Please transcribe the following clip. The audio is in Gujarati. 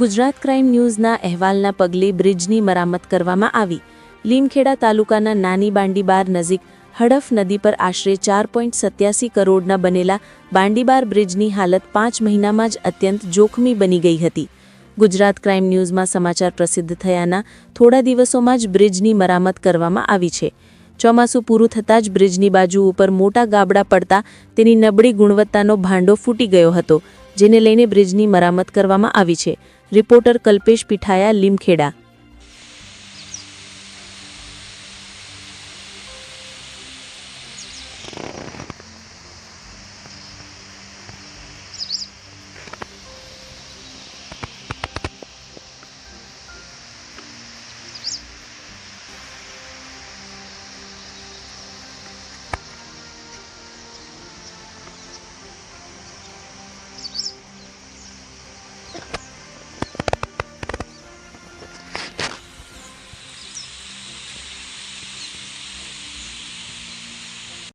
ગુજરાત ક્રાઇમ ન્યૂઝના અહેવાલના પગલે બ્રિજની મરામત કરવામાં આવી. લીમખેડા તાલુકાના નાની બાંડીબાર નજીક હડફ નદી પર આશરે ચાર પોઈન્ટ સત્યાસી કરોડના બનેલા બાંડીબાર બ્રિજની હાલત પાંચ મહિનામાં જ અત્યંત જોખમી બની ગઈ હતી. ગુજરાત ક્રાઇમ ન્યૂઝમાં સમાચાર પ્રસિદ્ધ થયાના થોડા દિવસોમાં જ બ્રિજની મરામત કરવામાં આવી છે. ચોમાસું પૂરું થતાં જ બ્રિજની બાજુ ઉપર મોટા ગાબડા પડતા તેની નબળી ગુણવત્તાનો ભાંડો ફૂટી ગયો હતો, જેને લઈને બ્રિજની મરામત કરવામાં આવી છે. रिपोर्टर कल्पेश पिठाया लिमखेड़ा।